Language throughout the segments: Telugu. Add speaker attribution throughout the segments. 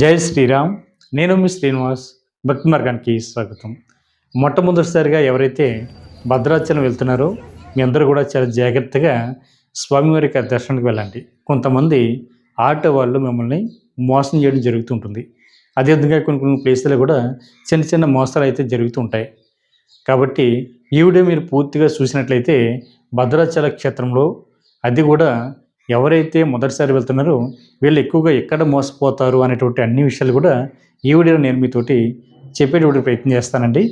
Speaker 1: జై శ్రీరామ్. నేను మీ శ్రీనివాస్. భక్తి మార్గానికి స్వాగతం. మొట్టమొదటిసారిగా ఎవరైతే భద్రాచలం వెళ్తున్నారో మీ అందరూ కూడా చాలా జాగ్రత్తగా స్వామివారికి దర్శనానికి వెళ్ళండి. కొంతమంది ఆటో వాళ్ళు మిమ్మల్ని మోసం చేయడం జరుగుతుంటుంది అదేవిధంగా కొన్ని కొన్ని ప్లేసులు కూడా చిన్న చిన్న మోసాలు అయితే జరుగుతూ ఉంటాయి. కాబట్టి ఈ వీడియో మీరు పూర్తిగా చూసినట్లయితే భద్రాచల క్షేత్రంలో అది కూడా ఎవరైతే మొదటిసారి వెళ్తున్నారో వీళ్ళు ఎక్కువగా ఎక్కడ మోసపోతారు అనేటువంటి అన్ని విషయాలు కూడా ఈ వీడియోలో నేను మీతోటి చెప్పేటువంటి ప్రయత్నం చేస్తానండి.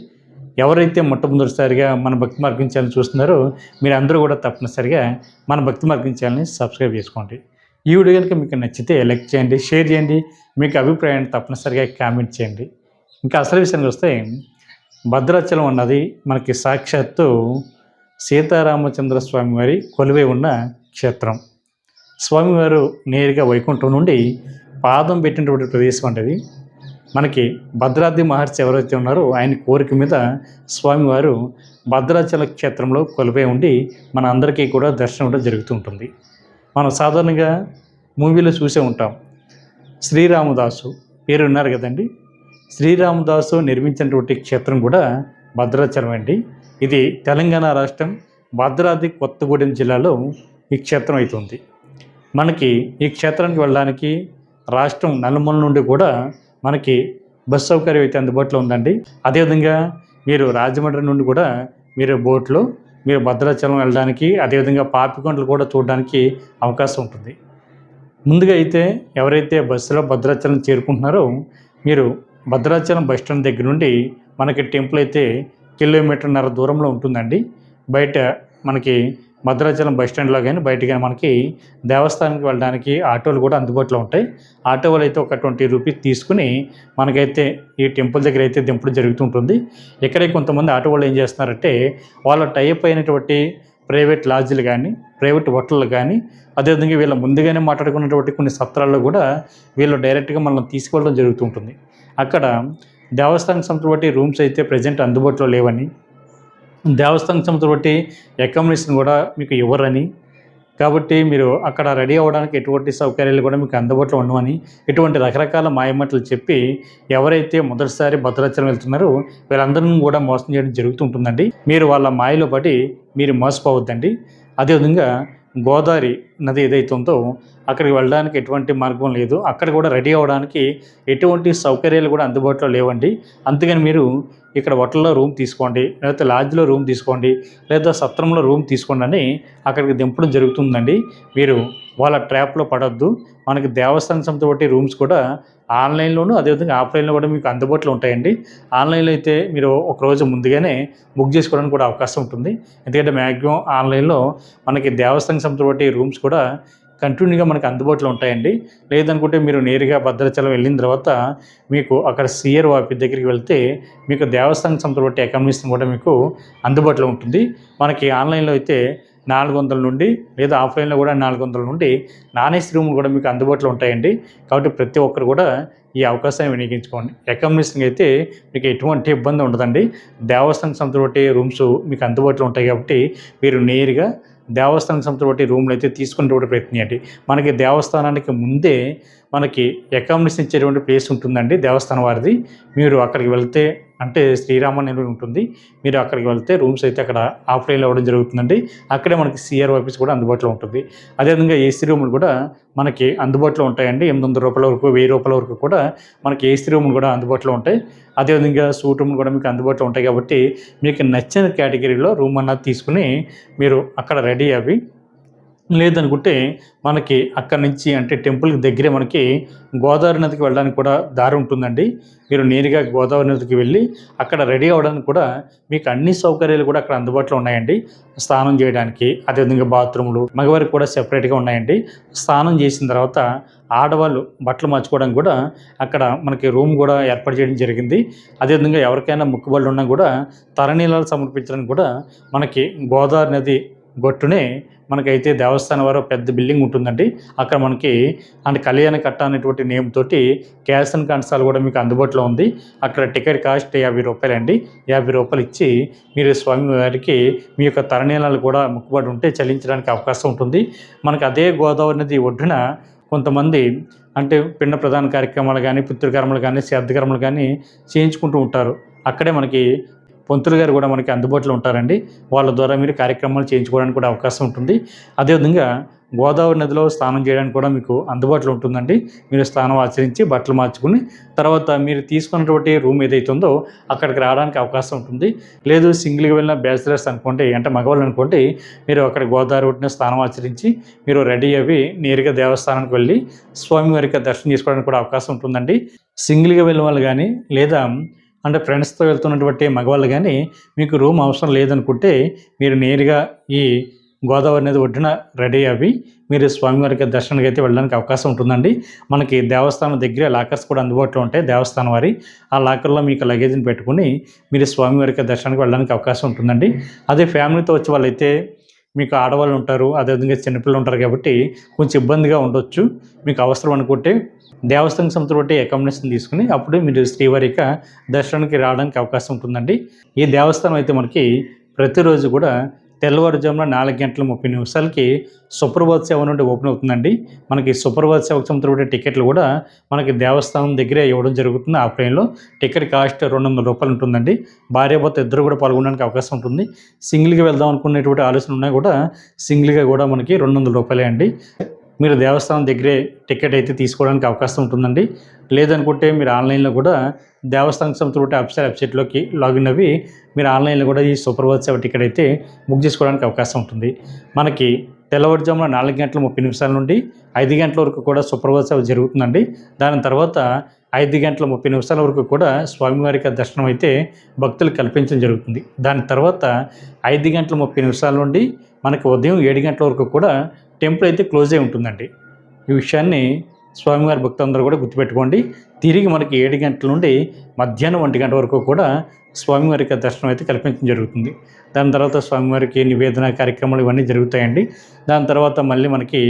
Speaker 1: ఎవరైతే మొట్టమొదటిసారిగా మన భక్తి మార్గం ఛానల్ చూస్తున్నారో మీరు అందరూ కూడా తప్పనిసరిగా మన భక్తి మార్గం ఛానల్ని సబ్స్క్రైబ్ చేసుకోండి. ఈ వీడియో కనుక మీకు నచ్చితే లైక్ చేయండి షేర్ చేయండి మీకు అభిప్రాయాన్ని తప్పనిసరిగా కామెంట్ చేయండి. ఇంకా అసలు విషయానికి వస్తే భద్రాచలం అన్నది మనకి సాక్షాత్తు సీతారామచంద్ర స్వామి వారి కొలువై ఉన్న క్షేత్రం. స్వామివారు నేరుగా వైకుంఠం నుండి పాదం పెట్టినటువంటి ప్రదేశం అంటది మనకి భద్రాద్రి మహర్షి ఎవరైతే ఉన్నారో ఆయన కోరిక మీద స్వామివారు భద్రాచల క్షేత్రంలో కొలువై ఉండి మన అందరికీ కూడా దర్శనం కూడా జరుగుతూ ఉంటుంది. మనం సాధారణంగా మూవీలో చూసే ఉంటాం. శ్రీరామదాసు పేరు ఉన్నారు కదండి. శ్రీరామదాసు నిర్మించినటువంటి క్షేత్రం కూడా భద్రాచలం అండి. ఇది తెలంగాణ రాష్ట్రం భద్రాద్రి కొత్తగూడెం జిల్లాలో ఈ క్షేత్రం అవుతుంది మనకి ఈ క్షేత్రానికి వెళ్ళడానికి రాష్ట్రం నలుమూల నుండి కూడా మనకి బస్ సౌకర్యం అయితే అందుబాటులో ఉందండి. అదేవిధంగా మీరు రాజమండ్రి నుండి కూడా మీరు బోట్లో మీరు భద్రాచలం వెళ్ళడానికి అదేవిధంగా పాపికొండలు కూడా చూడడానికి అవకాశం ఉంటుంది. ముందుగా అయితే ఎవరైతే బస్సులో భద్రాచలం చేరుకుంటున్నారో మీరు భద్రాచలం బస్ స్టాండ్ దగ్గర నుండి మనకి టెంపుల్ అయితే కిలోమీటర్న్నర దూరంలో ఉంటుందండి. బయట మనకి భద్రాచలం బస్ స్టాండ్లో కానీ బయట కానీ మనకి దేవస్థానానికి వెళ్ళడానికి ఆటోలు కూడా అందుబాటులో ఉంటాయి. ఆటో వాళ్ళు అయితే ఒక ట్వంటీ రూపీస్ తీసుకుని మనకైతే ఈ టెంపుల్ దగ్గర అయితే దింపడం జరుగుతుంటుంది ఇక్కడే కొంతమంది ఆటో వాళ్ళు ఏం చేస్తున్నారంటే వాళ్ళ టైప్ అయినటువంటి ప్రైవేట్ లాడ్జీలు కానీ ప్రైవేట్ హోటళ్ళు కానీ అదేవిధంగా వీళ్ళ ముందుగానే మాట్లాడుకున్నటువంటి కొన్ని సత్రాల్లో కూడా వీళ్ళు డైరెక్ట్గా మనల్ని తీసుకెళ్ళడం జరుగుతుంటుంది అక్కడ దేవస్థానం సంస్థ బట్టి రూమ్స్ అయితే ప్రజెంట్ అందుబాటులో లేవని దేవస్థానం సంస్థ బట్టి అకామిడేషన్ కూడా మీకు ఇవ్వరని. కాబట్టి మీరు అక్కడ రెడీ అవ్వడానికి ఎటువంటి సౌకర్యాలు కూడా మీకు అందుబాటులో ఉండవని ఇటువంటి రకరకాల మాయమాటలు చెప్పి ఎవరైతే మొదటిసారి భద్రాచలం వెళ్తున్నారో వీళ్ళందరినీ కూడా మోసం చేయడం జరుగుతుంటుందండి మీరు వాళ్ళ మాయలో పడి మీరు మోసపోవద్దండి. అదేవిధంగా గోదావరి నది ఏదైతే ఉందో అక్కడికి వెళ్ళడానికి ఎటువంటి మార్గం లేదు. అక్కడ కూడా రెడీ అవ్వడానికి ఎటువంటి సౌకర్యాలు కూడా అందుబాటులో లేవండి. అందుకని మీరు ఇక్కడ హోటల్లో రూమ్ తీసుకోండి లేకపోతే లాడ్జ్లో రూమ్ తీసుకోండి లేదా సత్రంలో రూమ్ తీసుకోండి అని అక్కడికి దింపడం జరుగుతుందండి. మీరు వాళ్ళ ట్రాప్లో పడొద్దు. మనకి దేవస్థానం సంస్థ బట్టి రూమ్స్ కూడా ఆన్లైన్లోను అదేవిధంగా ఆఫ్లైన్లో కూడా మీకు అందుబాటులో ఉంటాయండి. ఆన్లైన్లో అయితే మీరు ఒక రోజు ముందుగానే బుక్ చేసుకోవడానికి కూడా అవకాశం ఉంటుంది. ఎందుకంటే మ్యాక్సిమం ఆన్లైన్లో మనకి దేవస్థానం సంస్థ బట్టి రూమ్స్ కూడా కూడా కంటిన్యూగా మనకు అందుబాటులో ఉంటాయండి. లేదనుకుంటే మీరు నేరుగా భద్రాచలం వెళ్ళిన తర్వాత మీకు అక్కడ సిఆర్ వాపి దగ్గరికి వెళ్తే మీకు దేవస్థానం సంస్థ బట్టి అకామిడేషన్ కూడా మీకు అందుబాటులో ఉంటుంది. మనకి ఆన్లైన్లో అయితే నాలుగు వందల నుండి లేదా ఆఫ్లైన్లో కూడా నాలుగు వందల నుండి నాన్ ఏసీ కూడా మీకు అందుబాటులో ఉంటాయండి. కాబట్టి ప్రతి ఒక్కరు కూడా ఈ అవకాశాన్ని వినియోగించుకోండి. అకామిడేషన్ అయితే మీకు ఎటువంటి ఇబ్బంది ఉండదండి. దేవస్థానం సంస్థ రూమ్స్ మీకు అందుబాటులో ఉంటాయి కాబట్టి మీరు నేరుగా దేవస్థానం సంస్థ రూమ్లు అయితే తీసుకునేటువంటి ప్రయత్నం చేయండి మనకి దేవస్థానానికి ముందే మనకి అకామిడేషన్ ఇచ్చేటువంటి ప్లేస్ ఉంటుందండి దేవస్థానం వారిది. మీరు అక్కడికి వెళ్తే అంటే శ్రీరామ ఉంటుంది. మీరు అక్కడికి వెళ్తే రూమ్స్ అయితే అక్కడ ఆఫ్లైన్లో అవ్వడం జరుగుతుందండి. అక్కడే మనకి సిఆర్ ఆఫీస్ కూడా అందుబాటులో ఉంటుంది. అదేవిధంగా ఏసీ రూములు కూడా మనకి అందుబాటులో ఉంటాయండి. ఎనిమిది వందల రూపాయల వరకు వెయ్యి రూపాయల వరకు కూడా మనకి ఏసీ రూములు కూడా అందుబాటులో ఉంటాయి. అదేవిధంగా సూట్ రూములు కూడా మీకు అందుబాటులో ఉంటాయి కాబట్టి మీకు నచ్చిన కేటగిరీలో రూమ్ అన్నది తీసుకుని మీరు అక్కడ రెడీ అవి లేదనుకుంటే మనకి అక్కడి నుంచి అంటే టెంపుల్కి దగ్గరే మనకి గోదావరి నదికి వెళ్ళడానికి కూడా దారి ఉంటుందండి. మీరు నేరుగా గోదావరి నదికి వెళ్ళి అక్కడ రెడీ అవ్వడానికి కూడా మీకు అన్ని సౌకర్యాలు కూడా అక్కడ అందుబాటులో ఉన్నాయండి. స్నానం చేయడానికి అదేవిధంగా బాత్రూములు మగవారికి కూడా సెపరేట్గా ఉన్నాయండి. స్నానం చేసిన తర్వాత ఆడవాళ్ళు బట్టలు మార్చుకోవడానికి కూడా అక్కడ మనకి రూమ్ కూడా ఏర్పాటు చేయడం జరిగింది. అదేవిధంగా ఎవరికైనా ముక్కుబళ్ళు ఉన్నా కూడా తరణీలాలు సమర్పించడానికి కూడా మనకి గోదావరి నది గొట్టునే మనకైతే దేవస్థానం వారు పెద్ద బిల్డింగ్ ఉంటుందండి. అక్కడ మనకి అంటే కళ్యాణ కట్ట అనేటువంటి నేమ్ తోటి క్యాష్ అండ్ కన్సాల్ కూడా మీకు అందుబాటులో ఉంది. అక్కడ టికెట్ కాస్ట్ యాభై రూపాయలండి. యాభై రూపాయలు ఇచ్చి మీరు స్వామి వారికి మీ యొక్క తరణీలాలు కూడా ముక్కుబడి ఉంటే చెల్లించడానికి అవకాశం ఉంటుంది. మనకి అదే గోదావరి నది ఒడ్డున కొంతమంది అంటే పిండ ప్రధాన కార్యక్రమాలు కానీ పుత్రకర్మలు కానీ శ్రద్ధకర్మలు కానీ చేయించుకుంటూ ఉంటారు. అక్కడే మనకి పంతులు గారు కూడా మనకి అందుబాటులో ఉంటారండి. వాళ్ళ ద్వారా మీరు కార్యక్రమాలు చేయించుకోవడానికి కూడా అవకాశం ఉంటుంది. అదేవిధంగా గోదావరి నదిలో స్నానం చేయడానికి కూడా మీకు అందుబాటులో ఉంటుందండి. మీరు స్నానం ఆచరించి బట్టలు మార్చుకుని తర్వాత మీరు తీసుకున్నటువంటి రూమ్ ఏదైతే ఉందో అక్కడికి రావడానికి అవకాశం ఉంటుంది. లేదు సింగిల్గా వెళ్ళిన బ్యాచిలర్స్ అనుకోండి అంటే మగవాళ్ళు అనుకోండి మీరు అక్కడ గోదావరి ఒడ్డున స్నానం ఆచరించి మీరు రెడీ అవి నేరుగా దేవస్థానానికి వెళ్ళి స్వామివారికి దర్శనం చేసుకోవడానికి కూడా అవకాశం ఉంటుందండి. సింగిల్గా వెళ్ళిన వాళ్ళు కానీ లేదా అంటే ఫ్రెండ్స్తో వెళ్తున్నటువంటి మగవాళ్ళు కానీ మీకు రూమ్ అవసరం లేదనుకుంటే మీరు నేరుగా ఈ గోదావరి నది ఒడ్డున రెడీ అవి మీరు స్వామివారికి దర్శనానికి అయితే వెళ్ళడానికి అవకాశం ఉంటుందండి. మనకి దేవస్థానం దగ్గర లాకర్స్ కూడా అందుబాటులో ఉంటాయి దేవస్థానం వారి. ఆ లాకర్లో మీకు లగేజ్ని పెట్టుకుని మీరు స్వామివారికి దర్శనానికి వెళ్ళడానికి అవకాశం ఉంటుందండి. అదే ఫ్యామిలీతో వచ్చే వాళ్ళైతే మీకు ఆడవాళ్ళు ఉంటారు అదేవిధంగా చిన్నపిల్లలు ఉంటారు కాబట్టి కొంచెం ఇబ్బందిగా ఉండొచ్చు. మీకు అవసరం అనుకుంటే దేవస్థానం సంస్థ బట్టి అకామిడేషన్ తీసుకుని అప్పుడు మీరు శ్రీవారిక దర్శనానికి రావడానికి అవకాశం ఉంటుందండి. ఈ దేవస్థానం అయితే మనకి ప్రతిరోజు కూడా తెల్లవారుజామున నాలుగు గంటల ముప్పై నిమిషాలకి సుప్రభాత్ సేవ నుండి ఓపెన్ అవుతుందండి. మనకి సుప్రభాత్ సేవకు సంబంధించిన టికెట్లు కూడా మనకి దేవస్థానం దగ్గరే ఇవ్వడం జరుగుతుంది. ఆ ప్లేన్లో టికెట్ కాస్ట్ రెండు వందల రూపాయలు ఉంటుందండి. భార్యాభర్త ఇద్దరు కూడా పాల్గొనడానికి అవకాశం ఉంటుంది. సింగిల్గా వెళ్దాం అనుకునేటువంటి ఆలోచన ఉన్నా కూడా సింగిల్గా కూడా మనకి రెండు వందల రూపాయలే అండి. మీరు దేవస్థానం దగ్గరే టికెట్ అయితే తీసుకోవడానికి అవకాశం ఉంటుందండి. లేదనుకుంటే మీరు ఆన్లైన్లో కూడా దేవస్థానం సంబంధించిన అప్సైడ్ వెబ్సైట్లోకి లాగిన్ అవి మీరు ఆన్లైన్లో కూడా ఈ సూపర్వైజ్ సేవ టికెట్ అయితే బుక్ చేసుకోవడానికి అవకాశం ఉంటుంది. మనకి తెల్లవారుజామున నాలుగు గంటల ముప్పై నిమిషాల నుండి ఐదు గంటల వరకు కూడా సూపర్వైజ్ సేవ జరుగుతుందండి. దాని తర్వాత ఐదు గంటల ముప్పై నిమిషాల వరకు కూడా స్వామివారికి దర్శనం అయితే భక్తులు కల్పించడం జరుగుతుంది. దాని తర్వాత ఐదు గంటల ముప్పై నిమిషాల నుండి మనకు ఉదయం ఏడు గంటల వరకు కూడా టెంపుల్ అయితే క్లోజ్ అయి ఉంటుందండి. ఈ విషయాన్ని స్వామివారి భక్తులందరూ కూడా గుర్తుపెట్టుకోండి. తిరిగి మనకి ఏడు గంటల నుండి మధ్యాహ్నం ఒంటి గంట వరకు కూడా స్వామివారికి దర్శనం అయితే కల్పించడం జరుగుతుంది. దాని తర్వాత స్వామివారికి నివేదన కార్యక్రమాలు ఇవన్నీ జరుగుతాయండి. దాని తర్వాత మళ్ళీ మనకి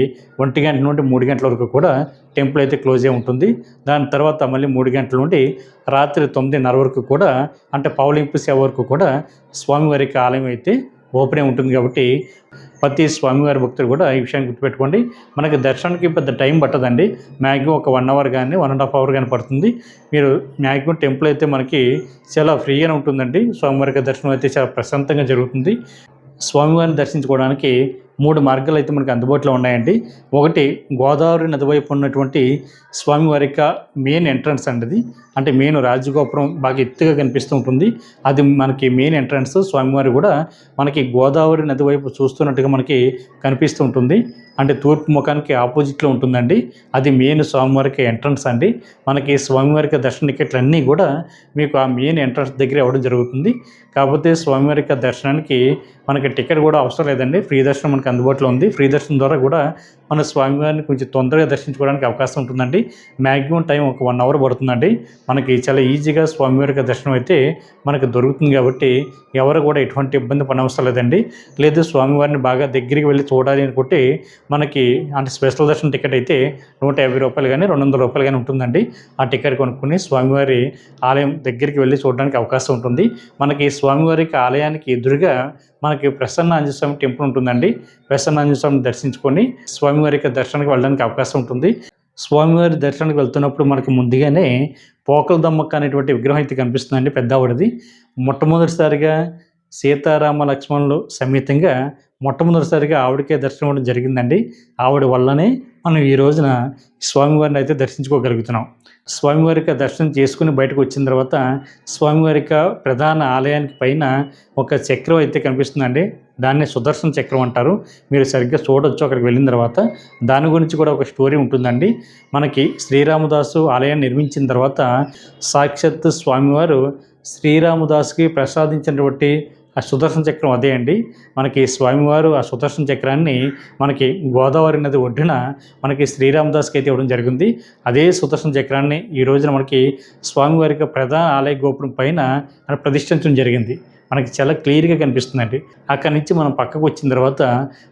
Speaker 1: ఒంటి గంట నుండి మూడు గంటల వరకు కూడా టెంపుల్ అయితే క్లోజ్ అయి ఉంటుంది. దాని తర్వాత మళ్ళీ మూడు గంటల నుండి రాత్రి తొమ్మిదిన్నర వరకు కూడా అంటే పౌలింపు సేవ వరకు కూడా స్వామివారికి ఆలయం అయితే ఓపెనే ఉంటుంది కాబట్టి ప్రతి స్వామివారి భక్తులు కూడా ఈ విషయాన్ని గుర్తుపెట్టుకోండి. మనకి దర్శనానికి పెద్ద టైం పట్టదండి. మ్యాక్సిమం ఒక వన్ అవర్ కానీ వన్ అండ్ హాఫ్ అవర్ కానీ పడుతుంది. మీరు మ్యాక్సిమం టెంపుల్ అయితే మనకి చాలా ఫ్రీగానే ఉంటుందండి. స్వామివారికి దర్శనం అయితే చాలా ప్రశాంతంగా జరుగుతుంది. స్వామివారిని దర్శించుకోవడానికి మూడు మార్గాలు అయితే మనకి అందుబాటులో ఉన్నాయండి. ఒకటి గోదావరి నది వైపు ఉన్నటువంటి స్వామివారి యొక్క మెయిన్ ఎంట్రన్స్ అండి అది అంటే మెయిన్ రాజగోపురం బాగా ఎత్తుగా కనిపిస్తూ ఉంటుంది. అది మనకి మెయిన్ ఎంట్రన్స్. స్వామివారి కూడా మనకి గోదావరి నది వైపు చూస్తున్నట్టుగా మనకి కనిపిస్తూ ఉంటుంది. అంటే తూర్పు ముఖానికి ఆపోజిట్లో ఉంటుందండి. అది మెయిన్ స్వామివారికి ఎంట్రన్స్ అండి. మనకి స్వామివారికి దర్శన టికెట్లు అన్నీ కూడా మీకు ఆ మెయిన్ ఎంట్రన్స్ దగ్గర ఇవ్వడం జరుగుతుంది. కాకపోతే స్వామివారికి దర్శనానికి మనకి టికెట్ కూడా అవసరం లేదండి. ఫ్రీ దర్శనం మనకి అందుబాటులో ఉంది. ఫ్రీ దర్శనం ద్వారా కూడా మన స్వామివారిని కొంచెం తొందరగా దర్శించుకోవడానికి అవకాశం ఉంటుందండి. మ్యాక్సిమం టైం ఒక వన్ అవర్ పడుతుందండి. మనకి చాలా ఈజీగా స్వామివారికి దర్శనం అయితే మనకు దొరుకుతుంది కాబట్టి ఎవరు కూడా ఎటువంటి ఇబ్బంది పడవసరం లేదండి. లేదు స్వామివారిని బాగా దగ్గరికి వెళ్ళి చూడాలి అనుకుంటే మనకి అంటే స్పెషల్ దర్శనం టికెట్ అయితే నూట యాభై రూపాయలు కానీ రెండు వందల రూపాయలు కానీ ఉంటుందండి. ఆ టికెట్ కొనుక్కుని స్వామివారి ఆలయం దగ్గరికి వెళ్ళి చూడడానికి అవకాశం ఉంటుంది. మనకి స్వామివారికి ఆలయానికి ఎదురుగా మనకి ప్రసన్న ఆంజనేయ స్వామి టెంపుల్ ఉంటుందండి. ప్రసన్న ఆంజనేయ స్వామిని దర్శించుకొని స్వామివారికి దర్శనానికి వెళ్ళడానికి అవకాశం ఉంటుంది. స్వామివారి దర్శనానికి వెళ్తున్నప్పుడు మనకి ముందుగానే పోకల దమ్మక్క అనేటువంటి విగ్రహం అయితే కనిపిస్తుందండి పెద్దవాడిది మొట్టమొదటిసారిగా సీతారామ లక్ష్మణులు సమేతంగా మొట్టమొదటిసారిగా ఆవిడకే దర్శనం ఇవ్వడం జరిగిందండి. ఆవిడ వల్లనే మనం ఈ రోజున స్వామివారిని అయితే దర్శించుకోగలుగుతున్నాం. స్వామివారికి దర్శనం చేసుకుని బయటకు వచ్చిన తర్వాత స్వామివారిక ప్రధాన ఆలయానికి పైన ఒక చక్రం అయితే కనిపిస్తుందండి. దాన్ని సుదర్శన చక్రం అంటారు. మీరు సరిగ్గా చూడొచ్చు అక్కడికి వెళ్ళిన తర్వాత. దాని గురించి కూడా ఒక స్టోరీ ఉంటుందండి. మనకి శ్రీరామదాసు ఆలయాన్ని నిర్మించిన తర్వాత సాక్షాత్ స్వామివారు శ్రీరామదాసుకి ప్రసాదించినటువంటి ఆ సుదర్శన చక్రం అదే అండి. మనకి స్వామివారు ఆ సుదర్శన చక్రాన్ని మనకి గోదావరి నది ఒడ్డున మనకి శ్రీరామదాస్కి అయితే ఇవ్వడం జరిగింది. అదే సుదర్శన చక్రాన్ని ఈ రోజున మనకి స్వామివారికి ప్రధాన ఆలయ గోపురం పైన ప్రతిష్ఠించడం జరిగింది. మనకి చాలా క్లియర్గా కనిపిస్తుందండి. అక్కడి నుంచి మనం పక్కకు వచ్చిన తర్వాత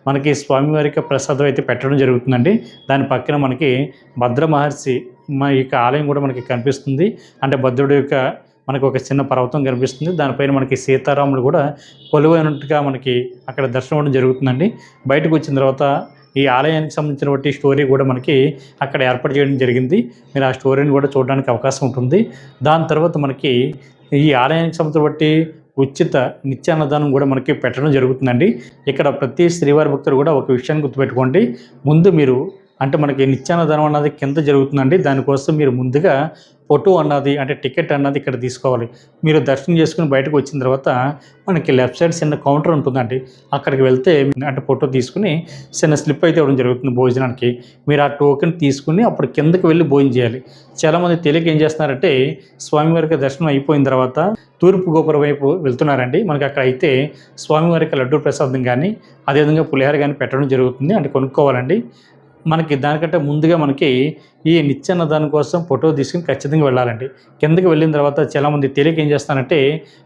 Speaker 1: మనకి స్వామివారికి ప్రసాదం అయితే పెట్టడం జరుగుతుందండి. దాని పక్కన మనకి భద్ర మహర్షి మా యొక్క ఆలయం కూడా మనకి కనిపిస్తుంది. అంటే భద్రుడి యొక్క మనకు ఒక చిన్న పర్వతం కనిపిస్తుంది. దానిపైన మనకి సీతారాములు కూడా కొలువైనట్టుగా మనకి అక్కడ దర్శనం అవ్వడం జరుగుతుందండి. బయటకు వచ్చిన తర్వాత ఈ ఆలయానికి సంబంధించినటువంటి స్టోరీ కూడా మనకి అక్కడ ఏర్పాటు చేయడం జరిగింది. మీరు ఆ స్టోరీని కూడా చూడడానికి అవకాశం ఉంటుంది. దాని తర్వాత మనకి ఈ ఆలయానికి సంబంధించి ఉచిత నిత్యాన్నదానం కూడా మనకి పెట్టడం జరుగుతుందండి. ఇక్కడ ప్రతి శ్రీవారి భక్తులు కూడా ఒక విషయాన్ని గుర్తుపెట్టుకోండి. ముందు మీరు అంటే మనకి నిత్యాన్నదానం అన్నది కింద జరుగుతుందండి. దానికోసం మీరు ముందుగా ఫోటో అన్నది అంటే టికెట్ అన్నది ఇక్కడ తీసుకోవాలి. మీరు దర్శనం చేసుకుని బయటకు వచ్చిన తర్వాత మనకి లెఫ్ట్ సైడ్ చిన్న కౌంటర్ ఉంటుందండి. అక్కడికి వెళ్తే అంటే ఫోటో తీసుకుని చిన్న స్లిప్ అయితే ఇవ్వడం జరుగుతుంది భోజనానికి. మీరు ఆ టోకెన్ తీసుకుని అప్పుడు కిందకి వెళ్ళి భోజనం చేయాలి. చాలామంది తెలియక ఏం చేస్తున్నారంటే స్వామివారికి దర్శనం అయిపోయిన తర్వాత తూర్పు గోపురం వైపు వెళ్తున్నారండి. మనకి అక్కడ అయితే స్వామివారికి లడ్డూ ప్రసాదం కానీ అదేవిధంగా పులిహార కానీ పెట్టడం జరుగుతుంది. అంటే కొనుక్కోవాలండి. మనకి దానికంటే ముందుగా మనకి ఈ నిత్యాన్నదానం కోసం ఫోటో తీసుకుని ఖచ్చితంగా వెళ్ళాలండి. కిందకి వెళ్ళిన తర్వాత చాలామంది తెలియక ఏం చేస్తానంటే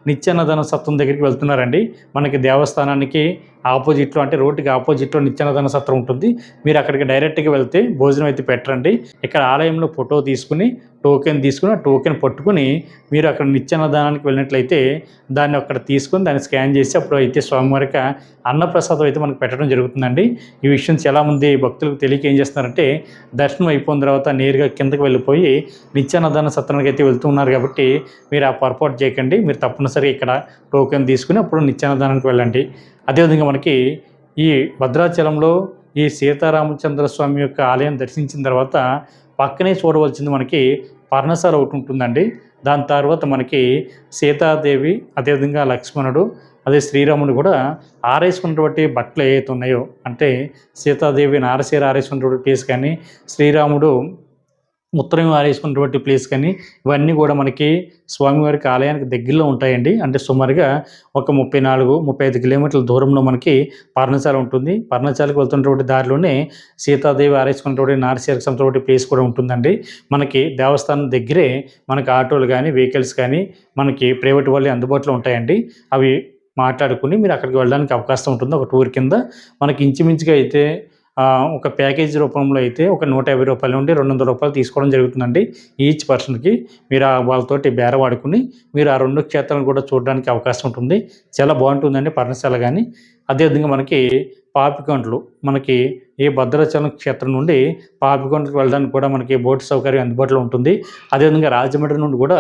Speaker 1: నిత్యాన్నదానం సత్వం దగ్గరికి వెళ్తున్నారండి. మనకి దేవస్థానానికి ఆపోజిట్లో అంటే రోడ్డుకి ఆపోజిట్లో నిత్యాన్నదాన సత్రం ఉంటుంది. మీరు అక్కడికి డైరెక్ట్గా వెళ్తే భోజనం అయితే పెట్టరండి. ఇక్కడ ఆలయంలో ఫోటో తీసుకుని టోకెన్ తీసుకుని ఆ టోకెన్ పట్టుకుని మీరు అక్కడ నిత్యాన్నదానానికి వెళ్ళినట్లయితే దాన్ని అక్కడ తీసుకొని దాన్ని స్కాన్ చేసి అప్పుడు అయితే స్వామివారికి అన్నప్రసాదం అయితే మనకు పెట్టడం జరుగుతుందండి. ఈ విషయం చాలామంది భక్తులకు తెలియక ఏం చేస్తున్నారంటే దర్శనం అయిపోయిన తర్వాత నేరుగా కిందకి వెళ్ళిపోయి నిత్యాన్నదాన సత్రానికి అయితే వెళ్తున్నారు కాబట్టి మీరు ఆ పొరపాటు చేయకండి. మీరు తప్పనిసరిగా ఇక్కడ టోకెన్ తీసుకుని అప్పుడు నిత్యాన్నదానానికి వెళ్ళండి. అదేవిధంగా మనకి ఈ భద్రాచలంలో ఈ సీతారామచంద్ర స్వామి యొక్క ఆలయం దర్శించిన తర్వాత పక్కనే చూడవలసింది మనకి పర్ణశాల ఒకటి ఉంటుందండి. దాని తర్వాత మనకి సీతాదేవి అదేవిధంగా లక్ష్మణుడు అదే శ్రీరాముడు కూడా ఆరేసుకున్నటువంటి బట్టలు ఏవైతే ఉన్నాయో అంటే సీతాదేవి నారసీర ఆరేసుకున్నటువంటి ప్లేస్ కానీ శ్రీరాముడు ఉత్తరం ఆరేసుకున్నటువంటి ప్లేస్ కానీ ఇవన్నీ కూడా మనకి స్వామివారికి ఆలయానికి దగ్గరలో ఉంటాయండి. అంటే సుమారుగా ఒక ముప్పై నాలుగు ముప్పై ఐదు కిలోమీటర్ల దూరంలో మనకి పర్ణశాల ఉంటుంది. పర్ణశాలకు వెళ్తున్నటువంటి దారిలోనే సీతాదేవి ఆరేసుకున్నటువంటి నారసీరకు సంబంధించిన ప్లేస్ కూడా ఉంటుందండి. మనకి దేవస్థానం దగ్గరే మనకి ఆటోలు కానీ వెహికల్స్ కానీ మనకి ప్రైవేట్ వాళ్ళు అందుబాటులో ఉంటాయండి. అవి మాట్లాడుకుని మీరు అక్కడికి వెళ్ళడానికి అవకాశం ఉంటుంది. ఒక టూర్ కింద మనకి ఇంచుమించుగా అయితే ఒక ప్యాకేజ్ రూపంలో అయితే ఒక నూట యాభై రూపాయల నుండి రెండు వందల రూపాయలు తీసుకోవడం జరుగుతుందండి ఈచ్ పర్సన్కి. మీరు ఆ వాళ్ళతోటి బేర వాడుకుని మీరు ఆ రెండు క్షేత్రాలను కూడా చూడడానికి అవకాశం ఉంటుంది. చాలా బాగుంటుందండి పర్ణశాల కానీ అదేవిధంగా మనకి పాపికొండలు మనకి ఈ భద్రాచలం క్షేత్రం నుండి పాపికొండలకు వెళ్ళడానికి కూడా మనకి బోట్ సౌకర్యం అందుబాటులో ఉంటుంది. అదేవిధంగా రాజమండ్రి నుండి కూడా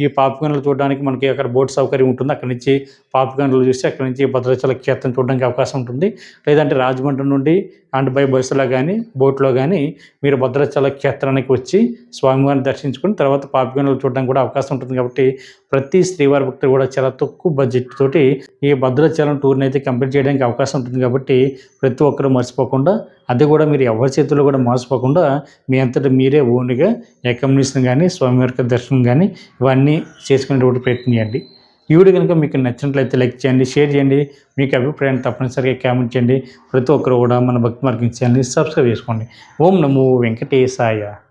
Speaker 1: ఈ పాపికొండలు చూడడానికి మనకి అక్కడ బోట్ సౌకర్యం ఉంటుంది. అక్కడి నుంచి పాపికొండలు చూసి అక్కడి నుంచి భద్రాచల క్షేత్రం చూడడానికి అవకాశం ఉంటుంది. లేదంటే రాజమండ్రి నుండి అండ్ బై బస్సులో కానీ బోట్లో కానీ మీరు భద్రాచల క్షేత్రానికి వచ్చి స్వామివారిని దర్శించుకుని తర్వాత పాపికొండలు చూడడానికి కూడా అవకాశం ఉంటుంది కాబట్టి ప్రతి శ్రీవారి భక్తులు కూడా చాలా తక్కువ బడ్జెట్ తోటి ఈ భద్రాచలం టూర్ని అయితే కంప్లీట్ చేయడానికి అవకాశం ఉంటుంది కాబట్టి ప్రతి ఒక్కరూ మర్చిపోకుండా అది కూడా మీరు ఎవరి చేతుల్లో కూడా మర్చిపోకుండా మీ అంతటా మీరే ఓన్గా అకామిడేషన్ కానీ స్వామివారి దర్శనం కానీ ఇవన్నీ చేసుకునేటువంటి ప్రయత్నం చేయండి. ఈ వీడియో కనుక మీకు నచ్చినట్లయితే లైక్ చేయండి షేర్ చేయండి. మీకు అభిప్రాయం తప్పనిసరిగా కామెంట్ చేయండి. ప్రతి ఒక్కరు కూడా మన భక్తి మార్గం ఛానల్ని సబ్స్క్రైబ్ చేసుకోండి. ఓం నమో వెంకటేశాయ.